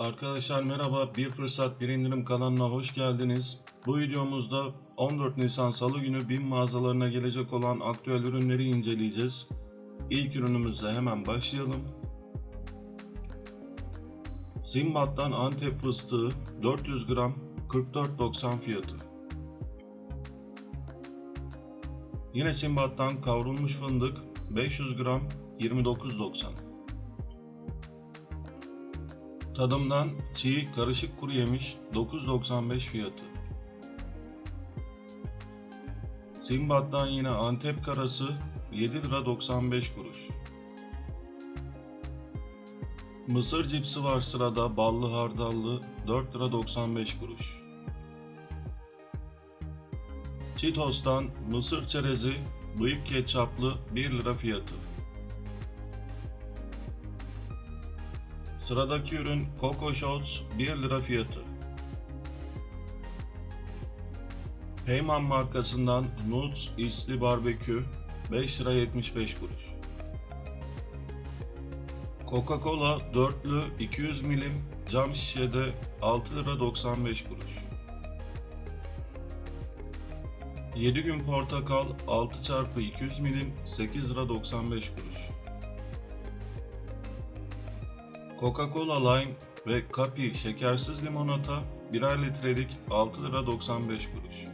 Arkadaşlar merhaba, Bir Fırsat Bir İndirim kanalına hoş geldiniz. Bu videomuzda 14 Nisan Salı günü BİM mağazalarına gelecek olan aktüel ürünleri inceleyeceğiz. İlk ürünümüzle hemen başlayalım. Simbat'tan Antep fıstığı 400 gram 44.90 fiyatı. Yine Simbat'tan kavrulmuş fındık 500 gram 29.90. Tadımdan çiğ karışık kuru yemiş 9.95 fiyatı. Simbat'tan yine Antep karası 7 lira 95 kuruş. Mısır cipsi var sırada ballı hardallı 4 lira 95 kuruş. Cheetos'tan mısır çerezi bıyık ketçaplı 1 lira fiyatı. Sıradaki ürün Coco Shots 1 lira fiyatı. Heyman markasından Nuts İsli Barbekü 5 lira 75 kuruş. Coca-Cola dörtlü 200 milim cam şişede 6 lira 95 kuruş. 7 gün portakal 6 çarpı 200 milim 8 lira 95 kuruş. Coca-Cola Lime ve Capi şekersiz limonata birer litrelik 6 lira 95 kuruş.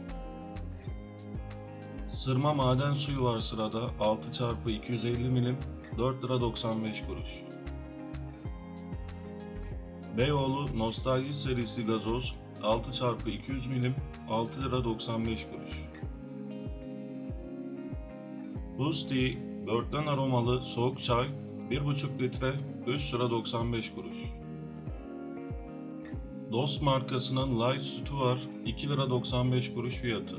Sırma maden suyu var sırada 6 çarpı 250 milim 4 lira 95 kuruş. Beyoğlu Nostalji serisi gazoz 6 çarpı 200 milim 6 lira 95 kuruş. Tea börtlen aromalı soğuk çay 1,5 litre 3 lira 95 kuruş. Dost markasının light sütü var 2 lira 95 kuruş fiyatı.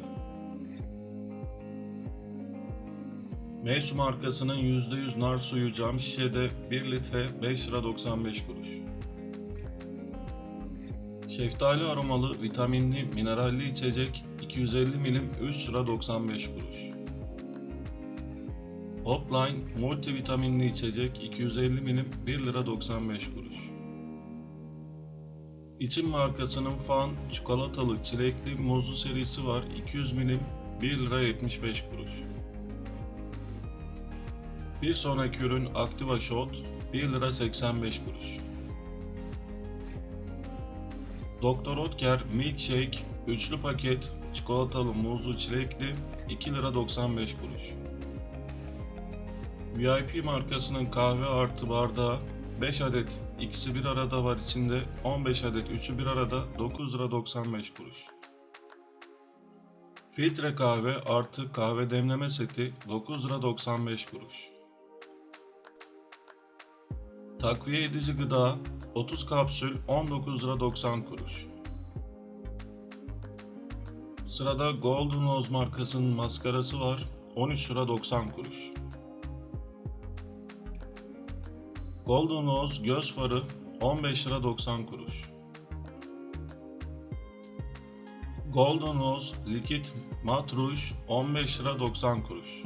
Meysu markasının %100 nar suyu cam şişede 1 litre 5 lira 95 kuruş. Şeftali aromalı vitaminli mineralli içecek 250 milim 3 lira 95 kuruş. Hopline multivitaminli içecek 250 milim 1 lira 95 kuruş. İçim markasının Fan çikolatalı çilekli muzlu serisi var 200 milim 1 lira 75 kuruş. Bir sonraki ürün Activa Shot 1 lira 85 kuruş. Dr. Oetker Milkshake üçlü paket çikolatalı muzlu çilekli 2 lira 95 kuruş. VIP markasının kahve artı bardağı 5 adet ikisi bir arada var içinde 15 adet üçü bir arada 9 lira 95 kuruş. Filtre kahve artı kahve demleme seti 9 lira 95 kuruş. Takviye edici gıda 30 kapsül 19 lira 90 kuruş. Sırada Golden Rose markasının maskarası var 13 lira 90 kuruş. Golden Rose göz farı 15 lira 90 kuruş. Golden Rose likit mat ruj 15 lira 90 kuruş.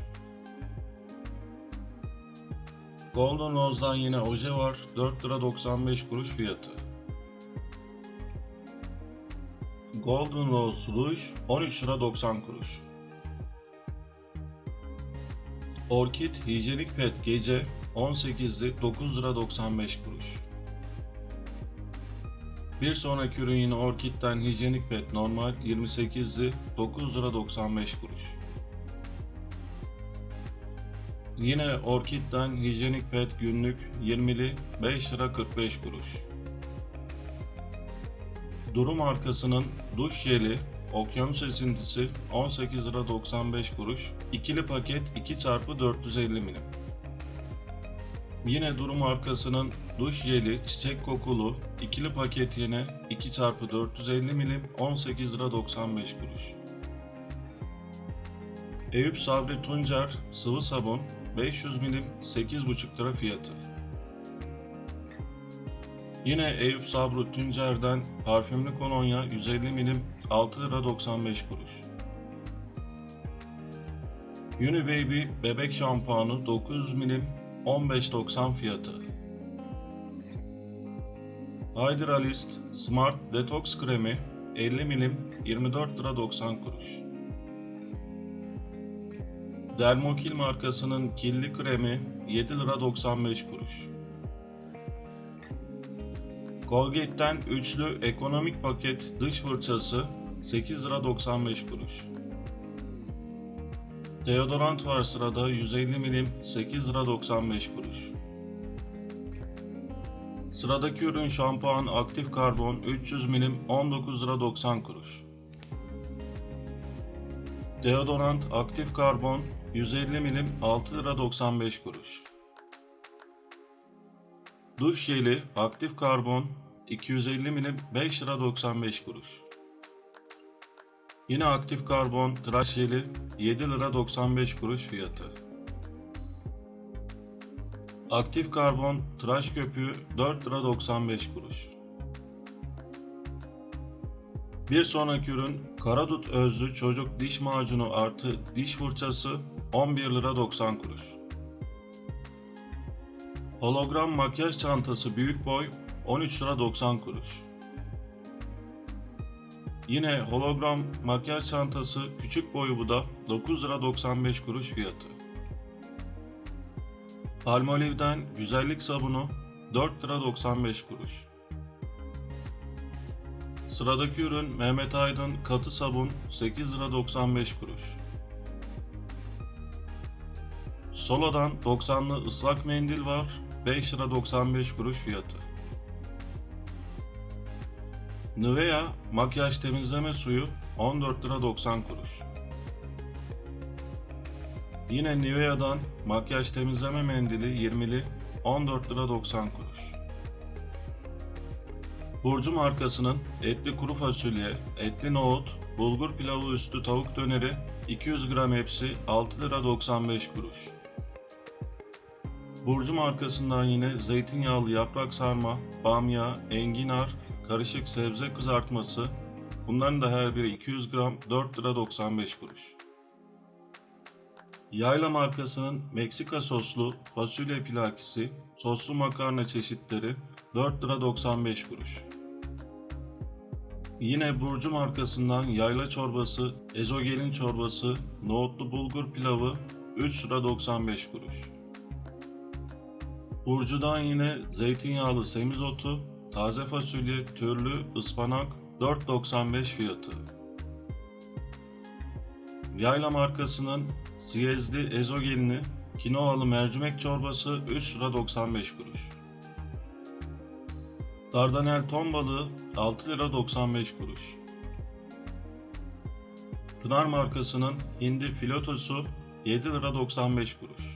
Golden Rose'dan yine oje var 4 lira 95 kuruş fiyatı. Golden Rose ruj 13 lira 90 kuruş. Orkid hijyenik pet gece 18'li 9 lira 95 kuruş. Bir sonraki ürün yine Orkid'den hijyenik pet normal 28'li 9 lira 95 kuruş. Yine Orkid'den hijyenik pet günlük 20'li 5 lira 45 kuruş. Duru markasının duş jeli okyanus esintisi 18 lira 95 kuruş. İkili paket 2 çarpı 450 milim. Yine Duru markasının duş jeli çiçek kokulu ikili paket yine 2 çarpı 450 milim 18 lira 95 kuruş. Eyüp Sabri Tuncer sıvı sabun 500 milim 8,5 lira fiyatı. Yine Eyüp Sabri Tuncer'den parfümlü kolonya 150 milim 6 lira 95 kuruş. Unibaby bebek şampuanı 900 milim 15.90 fiyatı. Hydralist Smart Detox Kremi 50 milim 24 lira 90 kuruş. Dermokil markasının killi kremi 7 lira 95 kuruş. Colgate'den üçlü ekonomik paket dış fırçası 8 lira 95 kuruş. Deodorant var sırada 150 milim 8 lira 95 kuruş. Sıradaki ürün şampuan aktif karbon 300 milim 19 lira 90 kuruş. Deodorant aktif karbon 150 milim 6 lira 95 kuruş. Duş jeli aktif karbon 250 milim 5 lira 95 kuruş. Yine aktif karbon tıraş jeli 7 lira 95 kuruş fiyatı. Aktif karbon tıraş köpüğü 4 lira 95 kuruş. Bir sonraki ürün Karadut özlü çocuk diş macunu artı diş fırçası 11 lira 90 kuruş. Hologram makyaj çantası büyük boy 13 lira 90 kuruş. Yine hologram makyaj çantası küçük boyu bu da 9 lira 95 kuruş fiyatı. Palmolive'den güzellik sabunu 4 lira 95 kuruş. Sıradaki ürün Mehmet Aydın katı sabun 8 lira 95 kuruş. Sola'dan 90'lı ıslak mendil var 5 lira 95 kuruş fiyatı. Nivea makyaj temizleme suyu 14 lira 90 kuruş. Yine Nivea'dan makyaj temizleme mendili 20'li 14 lira 90 kuruş. Burcu markasının etli kuru fasulye, etli nohut, bulgur pilavı üstü tavuk döneri 200 gram hepsi 6 lira 95 kuruş. Burcu markasından yine zeytinyağlı yaprak sarma, bamya, enginar, karışık sebze kızartması bunların da her biri 200 gram 4 lira 95 kuruş. Yayla markasının Meksika soslu fasulye pilakisi, soslu makarna çeşitleri 4 lira 95 kuruş. Yine Burcu markasından yayla çorbası, ezogelin çorbası, nohutlu bulgur pilavı 3 lira 95 kuruş. Burcu'dan yine zeytinyağlı semizotu, taze fasulye, türlü, ıspanak 4.95 fiyatı. Yayla markasının Siyezli ezogelini, kinoalı mercimek çorbası 3 lira 95 kuruş. Dardanel ton balığı 6 lira 95 kuruş. Pınar markasının hindi filotosu 7 lira 95 kuruş.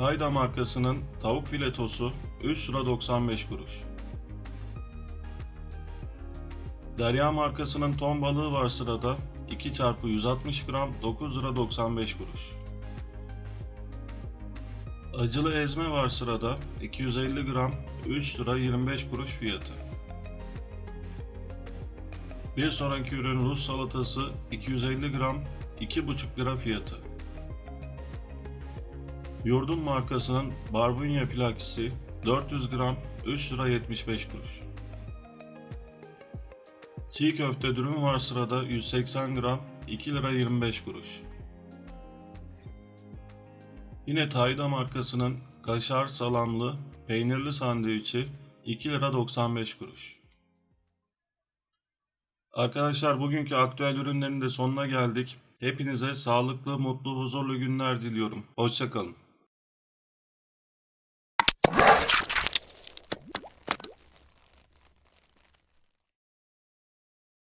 Tayda markasının tavuk filetosu 3 lira 95 kuruş. Derya markasının ton balığı var sırada 2 çarpı 160 gram 9 lira 95 kuruş. Acılı ezme var sırada 250 gram 3 lira 25 kuruş fiyatı. Bir sonraki ürün Rus salatası 250 gram 2,5 lira fiyatı. Yurdum markasının barbunya plakisi 400 gram 3 lira 75 kuruş. Çiğ köfte dürüm var sırada 180 gram 2 lira 25 kuruş. Yine Tayda markasının kaşar salamlı peynirli sandviçi 2 lira 95 kuruş. Arkadaşlar bugünkü aktüel ürünlerin de sonuna geldik. Hepinize sağlıklı, mutlu, huzurlu günler diliyorum. Hoşçakalın.